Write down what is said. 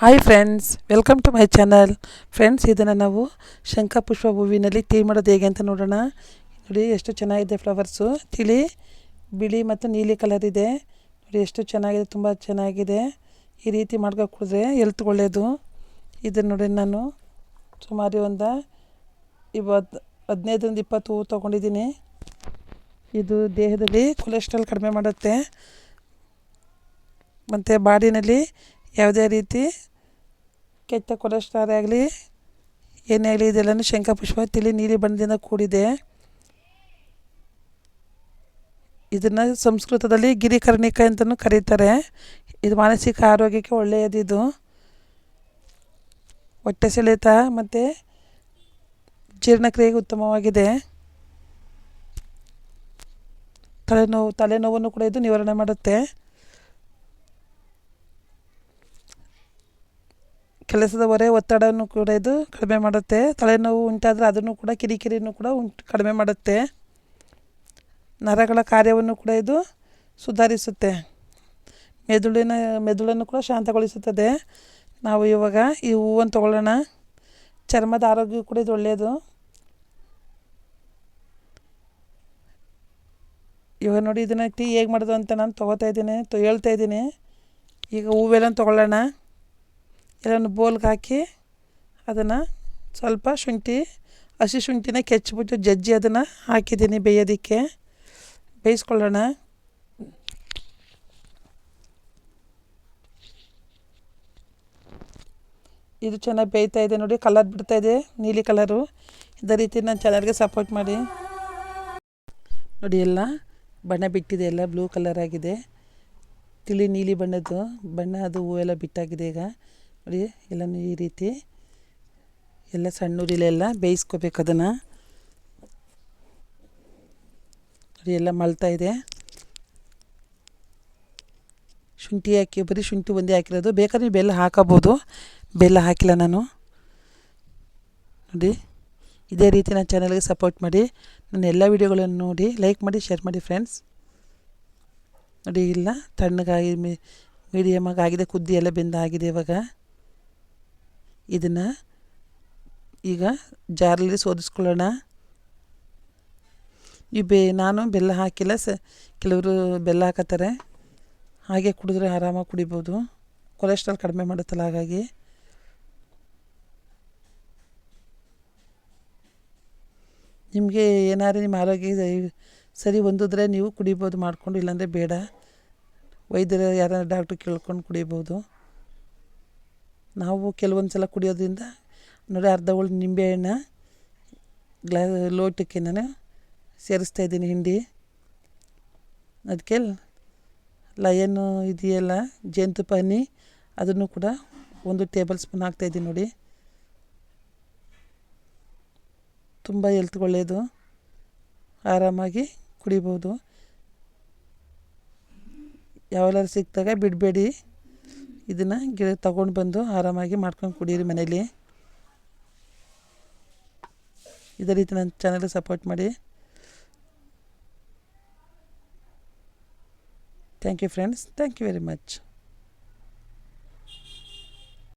Hi friends welcome to my channel friends ಇದನ್ನು ನಾವು ಶಂಕಪುಷ್ಪ ಹೂವಿನಲ್ಲಿ ಟೀ ಮಾಡೋದು ಹೇಗೆ ಅಂತ ನೋಡೋಣ. ನೋಡಿ, ಎಷ್ಟು ಚೆನ್ನಾಗಿದೆ ಫ್ಲವರ್ಸು ತಿಳಿ, ಬಿಳಿ ಮತ್ತು ನೀಲಿ ಕಲರ್ ಇದೆ. ನೋಡಿ, ಎಷ್ಟು ಚೆನ್ನಾಗಿದೆ, ತುಂಬ ಚೆನ್ನಾಗಿದೆ. ಈ ರೀತಿ ಮಾಡ್ಕೊ ಕುಡಿದ್ರೆ ಎಲ್ತ್ ಒಳ್ಳೆಯದು ಇದನ್ನು ನೋಡಿ ನಾನು ಸುಮಾರು ಒಂದು ಇವತ್ತು ಹದಿನೈದರಿಂದ ಇಪ್ಪತ್ತು ಹೂವು ತೊಗೊಂಡಿದ್ದೀನಿ. ಇದು ದೇಹದಲ್ಲಿ ಕೊಲೆಸ್ಟ್ರಾಲ್ ಕಡಿಮೆ ಮಾಡುತ್ತೆ. ಮತ್ತು ಬಾಡಿನಲ್ಲಿ ಯಾವುದೇ ರೀತಿ ಕೆಟ್ಟ ಕೊಲೆಸ್ಟ್ರಾಲ್ ಆಗಲಿ, ಏನೇ ಆಗಲಿ ಇದೆಲ್ಲನೂ ಶಂಖಪುಷ್ಪ ತಿಳಿ ನೀಲಿ ಬಣ್ಣದಿಂದ ಕೂಡಿದೆ. ಇದನ್ನು ಸಂಸ್ಕೃತದಲ್ಲಿ ಗಿರಿಕರ್ಣಿಕ ಅಂತಲೂ ಕರೀತಾರೆ. ಇದು ಮಾನಸಿಕ ಆರೋಗ್ಯಕ್ಕೆ ಒಳ್ಳೆಯದಿದು. ಹೊಟ್ಟೆ ಸೆಳೆತ ಮತ್ತು ಜೀರ್ಣಕ್ರಿಯೆಗೆ ಉತ್ತಮವಾಗಿದೆ. ತಲೆನೋವು, ತಲೆನೋವನ್ನು ಕೂಡ ಇದು ನಿವಾರಣೆ ಮಾಡುತ್ತೆ. ಕೆಲಸದ ಹೊರೆ ಒತ್ತಡವನ್ನು ಕೂಡ ಇದು ಕಡಿಮೆ ಮಾಡುತ್ತೆ. ತಲೆನೋವು ಉಂಟಾದರೆ ಅದನ್ನು ಕೂಡ ಕಿರಿಕಿರಿಯನ್ನು ಕೂಡ ಉಂಟು ಕಡಿಮೆ ಮಾಡುತ್ತೆ. ನರಗಳ ಕಾರ್ಯವನ್ನು ಕೂಡ ಇದು ಸುಧಾರಿಸುತ್ತೆ. ಮೆದುಳಿನ, ಮೆದುಳನ್ನು ಕೂಡ ಶಾಂತಗೊಳಿಸುತ್ತದೆ. ನಾವು ಇವಾಗ ಈ ಹೂವನ್ನು ತೊಗೊಳ್ಳೋಣ. ಚರ್ಮದ ಆರೋಗ್ಯ ಕೂಡ ಇದು ಒಳ್ಳೆಯದು. ಇವಾಗ ನೋಡಿ, ಇದನ್ನು ಟೀ ಹೇಗೆ ಮಾಡೋದು ಅಂತ ನಾನು ತೊಗೋತಾ ಇದ್ದೀನಿ, ಹೇಳ್ತಾ ಇದ್ದೀನಿ. ಈಗ ಹೂವೆಲ್ಲ ತೊಗೊಳ್ಳೋಣ. ಎಲ್ಲನೂ ಬೋಲ್ಗೆ ಹಾಕಿ ಅದನ್ನು ಸ್ವಲ್ಪ ಶುಂಠಿ, ಹಸಿ ಶುಂಠಿನ ಕೆಚ್ಚಿಬಿಟ್ಟು ಜಜ್ಜಿ ಅದನ್ನು ಹಾಕಿದ್ದೀನಿ ಬೇಯೋದಕ್ಕೆ. ಬೇಯಿಸ್ಕೊಳ್ಳೋಣ. ಇದು ಚೆನ್ನಾಗಿ ಬೇಯ್ತಾ ಇದೆ ನೋಡಿ, ಕಲರ್ ಬಿಡ್ತಾ ಇದೆ, ನೀಲಿ ಕಲರು. ಇದೇ ರೀತಿ ನಾನು ಚೆನ್ನಾಗಿ ಸಪೋರ್ಟ್ ಮಾಡಿ. ನೋಡಿ ಎಲ್ಲ, ಬಣ್ಣ ಬಿಟ್ಟಿದೆ ಎಲ್ಲ ಬ್ಲೂ ಕಲರ್ ಆಗಿದೆ. ತಿಳಿ ನೀಲಿ ಬಣ್ಣದ್ದು, ಬಣ್ಣ ಅದು ಹೂವೆಲ್ಲ ಬಿಟ್ಟಾಗಿದೆ ಈಗ. ನೋಡಿ ಎಲ್ಲನೂ ಈ ರೀತಿ ಎಲ್ಲ ಸಣ್ಣ ಉರಿಲೆಲ್ಲ ಬೇಯಿಸ್ಕೋಬೇಕು ಅದನ್ನು. ನೋಡಿ ಎಲ್ಲ ಮಳ್ತಾ ಇದೆ. ಶುಂಠಿ ಹಾಕಿ ಬರೀ ಶುಂಠಿ ಒಂದೇ ಹಾಕಿರೋದು. ಬೇಕಾದ್ರೆ ನೀವು ಬೆಲ್ಲ ಹಾಕೋಬೋದು. ಬೆಲ್ಲ ಹಾಕಿಲ್ಲ ನಾನು. ನೋಡಿ, ಇದೇ ರೀತಿ ನನ್ನ ಚಾನಲ್ಗೆ ಸಪೋರ್ಟ್ ಮಾಡಿ. ನನ್ನ ಎಲ್ಲ ವೀಡಿಯೋಗಳನ್ನು ನೋಡಿ ಲೈಕ್ ಮಾಡಿ ಶೇರ್ ಮಾಡಿ ಫ್ರೆಂಡ್ಸ್ ನೋಡಿ, ಇಲ್ಲ, ತಣ್ಣಗಾಗಿ ಮೀಡಿಯಮಾಗಿ ಆಗಿದೆ, ಕುದ್ದಿ ಎಲ್ಲ ಬೆಂದಾಗಿದೆ ಇವಾಗ. ಇದನ್ನು ಈಗ ಜಾರಲ್ಲಿ ಸೋದಿಸ್ಕೊಳ್ಳೋಣ. ಈ ಬೇ, ನಾನು ಬೆಲ್ಲ ಹಾಕಿಲ್ಲ, ಸ, ಕೆಲವರು ಬೆಲ್ಲ ಹಾಕತ್ತಾರೆ. ಹಾಗೆ ಕುಡಿದ್ರೆ ಆರಾಮಾಗಿ ಕುಡಿಬೋದು. ಕೊಲೆಸ್ಟ್ರಾಲ್ ಕಡಿಮೆ ಮಾಡುತ್ತಲ್ಲ ಹಾಗಾಗಿ. ನಿಮಗೆ ಏನಾದ್ರೂ ನಿಮ್ಮ ಆರೋಗ್ಯ ಸರಿ ಹೊಂದಿದ್ರೆ ನೀವು ಕುಡಿಬೋದು, ಮಾಡಿಕೊಂಡು, ಇಲ್ಲಾಂದರೆ ಬೇಡ. ವೈದ್ಯರು ಯಾರು ಡಾಕ್ಟ್ರು ಕೇಳ್ಕೊಂಡು ಕುಡಿಬೋದು. ನಾವು ಕೆಲವೊಂದು ಸಲ ಕುಡಿಯೋದ್ರಿಂದ ನೋಡಿ ಅರ್ಧ ಹೋಳು ನಿಂಬೆಹಣ್ಣು ಗ್ಲಾ ಲೋಟಕ್ಕೆ ನಾನು ಸೇರಿಸ್ತಾ ಇದ್ದೀನಿ ಹಿಂಡಿ. ಅದಕ್ಕೆ ಲಯನು ಇದೆಯಲ್ಲ, ಜೇನುತುಪ್ಪ ಹನಿ ಅದನ್ನು ಕೂಡ ಒಂದು ಟೇಬಲ್ ಸ್ಪೂನ್ ಹಾಕ್ತಾಯಿದ್ದೀನಿ ನೋಡಿ. ತುಂಬ ಹೆಲ್ತ್ ಒಳ್ಳೆಯದು ಆರಾಮಾಗಿ ಕುಡಿಬೋದು. ಯಾವೆಲ್ಲರೂ ಸಿಕ್ಕಿದಾಗ ಬಿಡಬೇಡಿ. ಇದನ್ನು ಗಿಡ ತಗೊಂಡು ಬಂದು ಆರಾಮಾಗಿ ಮಾಡ್ಕೊಂಡು ಕುಡೀರಿ ಮನೇಲಿ. ಇದೇ ರೀತಿ ನನ್ನ ಚಾನಲ್ಗೆ ಸಪೋರ್ಟ್ ಮಾಡಿ. Thank you friends thank you very much